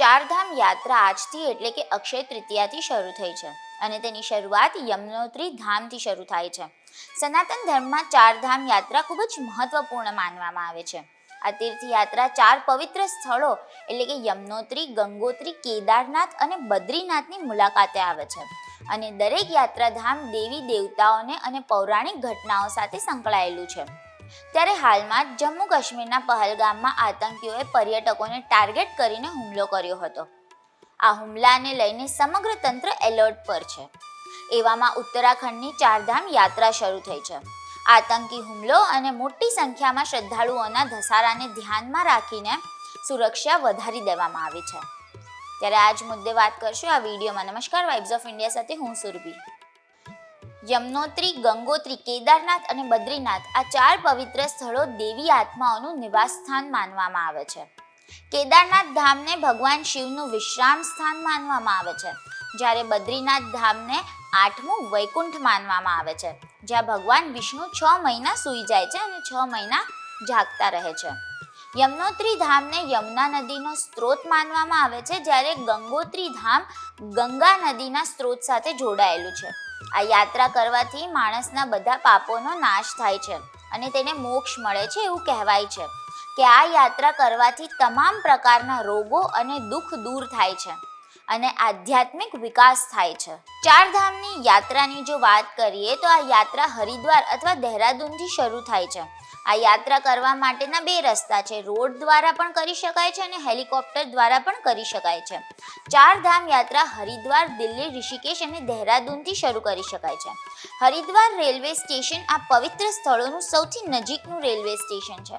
ચારધામ યાત્રા આજથી એટલે કે અક્ષય તૃતીયાથી શરૂ થઈ છે અને તેની શરૂઆત યમનોત્રી ધામથી શરૂ થાય છે. સનાતન ધર્મમાં ચારધામ યાત્રા ખૂબ જ મહત્વપૂર્ણ માનવામાં આવે છે. આ તીર્થયાત્રા ચાર પવિત્ર સ્થળો એટલે કે યમનોત્રી, ગંગોત્રી, કેદારનાથ અને બદ્રીનાથની મુલાકાતે આવે છે અને દરેક યાત્રાધામ દેવી દેવતાઓને અને પૌરાણિક ઘટનાઓ સાથે સંકળાયેલું છે. ત્યારે હાલમાં જમ્મુ કાશ્મીરના પહલગામમાં આતંકીઓએ પર્યટકોને ટાર્ગેટ કરીને હુમલો કર્યો હતો. આ હુમલાને લઈને સમગ્ર તંત્ર એલર્ટ પર છે. એવામાં ઉત્તરાખંડની ચારધામ યાત્રા શરૂ થઈ છે. આતંકી હુમલો અને મોટી સંખ્યામાં શ્રદ્ધાળુઓના ધસારાને ધ્યાનમાં રાખીને સુરક્ષા વધારી દેવામાં આવી છે. ત્યારે આજ મુદ્દે વાત કરશું આ વિડીયોમાં. નમસ્કાર વાઇબ્સ ઓફ ઇન્ડિયા સાથે હું સુરભી. યમનોત્રી, ગંગોત્રી, કેદારનાથ અને બદ્રીનાથ આ ચાર પવિત્ર સ્થળો દેવી આત્માઓનું નિવાસ સ્થાન માનવામાં આવે છે. કેદારનાથ ધામને ભગવાન શિવનું વિશ્રામ સ્થાન માનવામાં આવે છે. જ્યારે બદ્રીનાથ ધામને આઠમું વૈકુંઠ માનવામાં આવે છે. જ્યાં ભગવાન વિષ્ણુ છ મહિના સૂઈ જાય છે અને છ મહિના જાગતા રહે છે. યમનોત્રી ધામને યમુના નદીનો સ્ત્રોત માનવામાં આવે છે, જ્યારે ગંગોત્રી ધામ ગંગા નદીના સ્ત્રોત સાથે જોડાયેલું છે. આ યાત્રા કરવાથી માણસના બધા પાપોનો નાશ થાય છે અને તેને મોક્ષ મળે છે એવું કહેવાય છે કે આ યાત્રા કરવાથી તમામ પ્રકારના રોગો અને દુઃખ દૂર થાય છે. અને આધ્યાત્મિક વિકાસ થાય છે. ચારધામની યાત્રાની જો વાત કરીએ તો આ યાત્રા હરિદ્વાર અથવા દહેરાદૂનથી શરૂ થાય છે. આ યાત્રા કરવા માટેના બે રસ્તા છે. રોડ દ્વારા પણ કરી શકાય છે અને હેલિકોપ્ટર દ્વારા પણ કરી શકાય છે. ચારધામ યાત્રા હરિદ્વાર, દિલ્હી, ઋષિકેશ અને દહેરાદૂનથી શરૂ કરી શકાય છે. હરિદ્વાર રેલવે સ્ટેશન આ પવિત્ર સ્થળોનું સૌથી નજીકનું રેલવે સ્ટેશન છે.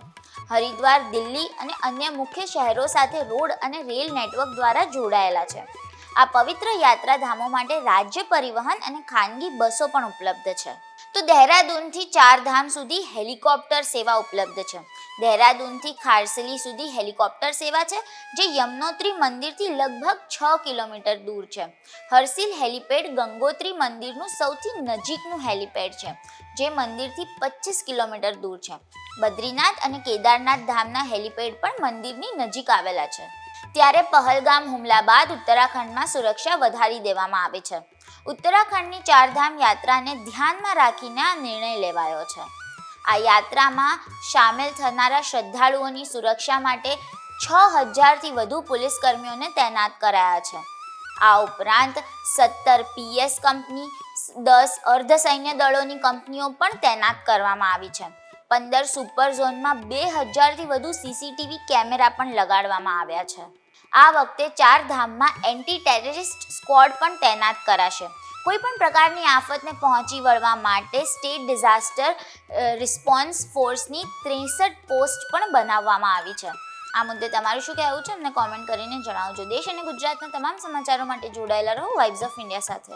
હરિદ્વાર, દિલ્હી અને અન્ય મુખ્ય શહેરો સાથે રોડ અને રેલ નેટવર્ક દ્વારા જોડાયેલા છે. આ પવિત્ર યાત્રાધામો માટે રાજ્ય પરિવહન અને ખાનગી બસો પણ ઉપલબ્ધ છે. તો દહેરાદૂનથી ચારધામ સુધી હેલિકોપ્ટર સેવા ઉપલબ્ધ છે. દહેરાદૂનથી ખારસલી સુધી હેલિકોપ્ટર સેવા છે, જે યમનોત્રી મંદિરથી લગભગ છ કિલોમીટર દૂર છે. હર્સિલ હેલિપેડ ગંગોત્રી મંદિરનું સૌથી નજીકનું હેલિપેડ છે, જે મંદિરથી પચીસ કિલોમીટર દૂર છે. બદ્રીનાથ અને કેદારનાથ ધામના હેલિપેડ પણ મંદિરની નજીક આવેલા છે. ત્યારે પહલગામ હુમલા બાદ ઉત્તરાખંડમાં સુરક્ષા વધારી દેવામાં આવી છે. ઉત્તરાખંડની ચારધામ યાત્રાને ધ્યાનમાં રાખીને આ નિર્ણય લેવાયો છે. આ યાત્રામાં સામેલ થનારા શ્રદ્ધાળુઓની સુરક્ષા માટે છ હજારથી વધુ પોલીસ કર્મીઓને તૈનાત કરાયા છે. આ ઉપરાંત સત્તર પીએસ કંપની, દસ અર્ધ સૈન્ય દળોની કંપનીઓ પણ તૈનાત કરવામાં આવી છે. પંદર સુપર ઝોનમાં બે હજારથી વધુ સીસીટીવી કેમેરા પણ લગાડવામાં આવ્યા છે. આ વખતે ચાર ધામમાં એન્ટી ટેરરિસ્ટ સ્ક્વોડ પણ તૈનાત કરાશે. કોઈ પણ પ્રકારની આફતને પહોંચી વળવા માટે સ્ટેટ ડિઝાસ્ટર રિસ્પોન્સ ફોર્સની ત્રેસઠ પોસ્ટ પણ બનાવવામાં આવી છે. આ મુદ્દે તમારું શું કહેવું છે? અમને કોમેન્ટ કરીને જણાવજો. દેશ અને ગુજરાતના તમામ સમાચારો માટે જોડાયેલા રહો. વાઇબ્સ ઓફ ઇન્ડિયા સાથે.